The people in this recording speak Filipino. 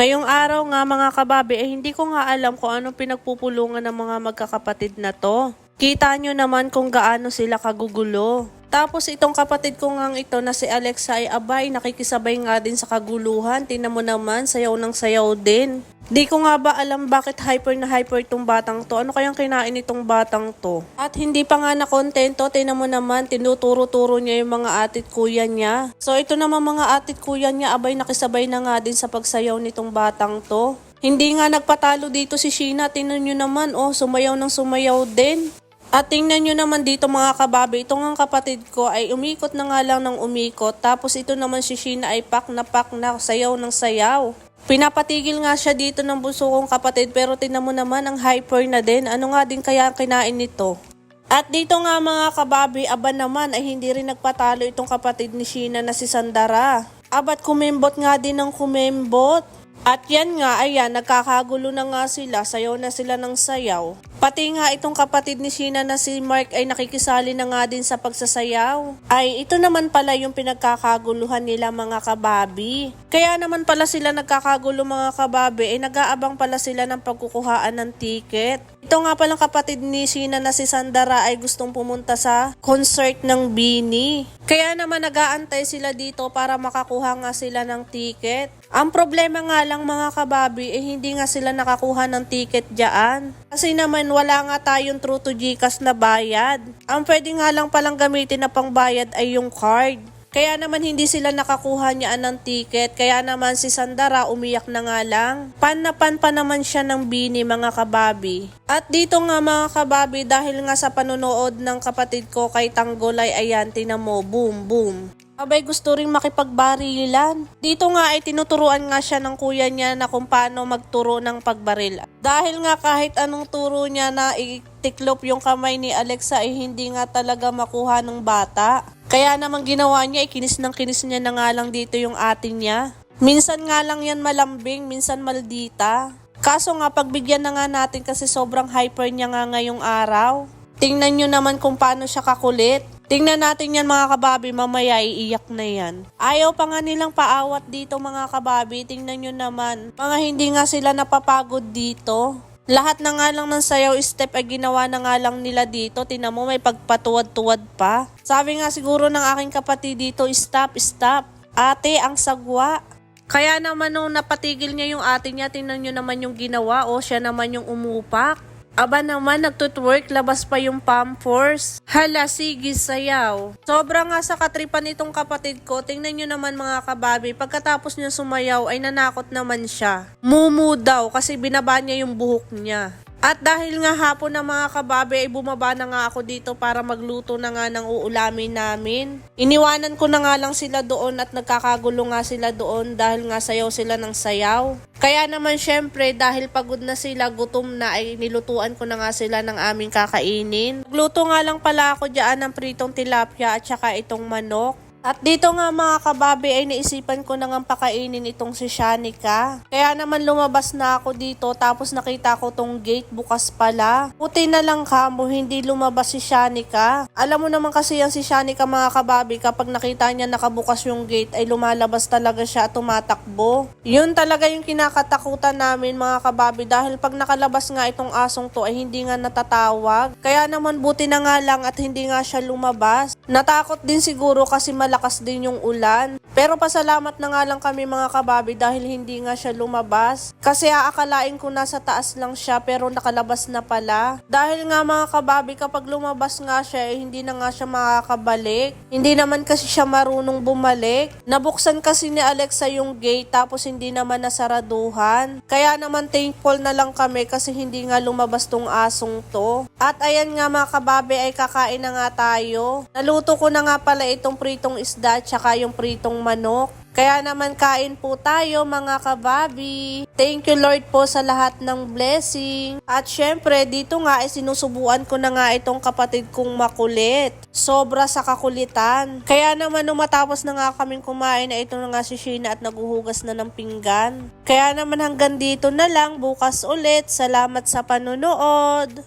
Ngayong araw nga mga kababi, eh hindi ko nga alam kung anong pinagpupulungan ng mga magkakapatid na to. Kita nyo naman kung gaano sila kagugulo. Tapos itong kapatid ko nga ito na si Alexa ay abay, nakikisabay nga din sa kaguluhan. Tingnan mo naman, sayaw ng sayaw din. Di ko nga ba alam bakit hyper na hyper itong batang to. Ano kayang kinain itong batang to? At hindi pa nga nakontento, tingnan mo naman, tinuturo-turo niya yung mga atit kuya niya. So ito naman mga atit kuya niya, abay nakisabay na nga din sa pagsayaw nitong batang to. Hindi nga nagpatalo dito si Sheena, tingnan nyo naman, oh, sumayaw ng sumayaw din. At tingnan nyo naman dito mga kababi, ito nga kapatid ko ay umikot na nga lang ng umikot. Tapos ito naman si Sheena ay pak na pak na sayaw ng sayaw. Pinapatigil nga siya dito ng bunso kong kapatid pero tingnan mo naman ang hyper na din. Ano nga din kaya ang kinain nito? At dito nga mga kababi, aba naman ay hindi rin nagpatalo itong kapatid ni Sheena na si Sandara. Abat kumembot nga din ng kumembot. At yan nga, ayan, nagkakagulo na nga sila, sayaw na sila ng sayaw. Pati nga itong kapatid ni Sheena na si Mark ay nakikisali na nga din sa pagsasayaw. Ay, ito naman pala yung pinagkakaguluhan nila mga kababi. Kaya naman pala sila nagkakagulo mga kababi, ay nag-aabang pala sila ng pagkukuhaan ng ticket. Ito nga palang kapatid ni Sheena na si Sandara ay gustong pumunta sa concert ng Bini. Kaya naman nag-aantay sila dito para makakuha nga sila ng ticket. Ang problema nga lang mga kababi eh hindi nga sila nakakuha ng ticket diyan. Kasi naman wala nga tayong true to GCash na bayad. Ang pwede nga lang palang gamitin na pangbayad ay yung card. Kaya naman hindi sila nakakuha niya ng ticket. Kaya naman si Sandara umiyak na nga lang. Pan na pan pa naman siya ng bini mga kababi. At dito nga mga kababi dahil nga sa panonood ng kapatid ko kay Tanggolay ayan tinan mo boom boom. Abay gusto ring makipagbarilan. Dito nga ay tinuturuan nga siya ng kuya niya na kung paano magturo ng pagbaril. Dahil nga kahit anong turo niya na itiklop yung kamay ni Alexa ay hindi nga talaga makuha ng bata. Kaya naman ginawa niya, ikinis ng kinis niya na nga lang dito yung atin niya. Minsan nga lang yan malambing, minsan maldita. Kaso nga pagbigyan na nga natin kasi sobrang hyper niya nga ngayong araw. Tingnan nyo naman kung paano siya kakulit. Tingnan natin yan mga kababi, mamaya iiyak na yan. Ayaw pa nga nilang paawat dito mga kababi, tingnan nyo naman. Mga hindi nga sila napapagod dito. Lahat na nga lang ng sayaw step ay ginawa na nga lang nila dito. Tingnan mo may pagpatuwad-tuwad pa. Sabi nga siguro ng aking kapatid dito, stop, stop. Ate, ang sagwa. Kaya naman nung napatigil niya yung ate niya, tingnan nyo naman yung ginawa o siya naman yung umupak. Aba naman, nagtutwork, labas pa yung palm force. Hala, sige, sayaw. Sobra nga sa katripan nitong kapatid ko, tingnan nyo naman mga kababi, pagkatapos niya sumayaw ay nanakot naman siya. Mumu daw kasi binaba niya yung buhok niya. At dahil nga hapon na mga kababe ay bumaba na nga ako dito para magluto na nga ng uulamin namin. Iniwanan ko na nga lang sila doon at nagkakagulo nga sila doon dahil nga sayaw sila ng sayaw. Kaya naman syempre dahil pagod na sila, gutom na ay nilutuan ko na nga sila ng aming kakainin. Nagluto nga lang pala ako dyan ng pritong tilapia at saka itong manok. At dito nga mga kababi ay naisipan ko na nga pakainin itong si Shanika. Kaya naman lumabas na ako dito tapos nakita ko tong gate bukas pala. Puti na lang kamo hindi lumabas si Shanika. Alam mo naman kasi yan si Shanika mga kababi kapag nakita niya nakabukas yung gate ay lumalabas talaga siya at tumatakbo. Yun talaga yung kinakatakutan namin mga kababi dahil pag nakalabas nga itong asong to ay hindi nga natatawag. Kaya naman buti na nga lang at hindi nga siya lumabas. Natakot din siguro kasi malakas din yung ulan. Pero pasalamat na nga lang kami mga kababi dahil hindi nga siya lumabas. Kasi aakalain ko nasa taas lang siya pero nakalabas na pala. Dahil nga mga kababi kapag lumabas nga siya eh, hindi na nga siya makakabalik. Hindi naman kasi siya marunong bumalik. Nabuksan kasi ni Alexa yung gate tapos hindi naman nasaraduhan. Kaya naman thankful na lang kami kasi hindi nga lumabas tong asong to. At ayan nga mga kababi ay kakain na nga tayo. Naluto ko na nga pala itong pritong isda tsaka yung pritong manok. Kaya naman kain po tayo mga kababi. Thank you Lord po sa lahat ng blessing. At syempre dito nga ay sinusubuan ko na nga itong kapatid kong makulit. Sobra sa kakulitan. Kaya naman nung matapos na nga kaming kumain na ito na nga si Sheena at naguhugas na ng pinggan. Kaya naman hanggang dito na lang bukas ulit. Salamat sa panonood.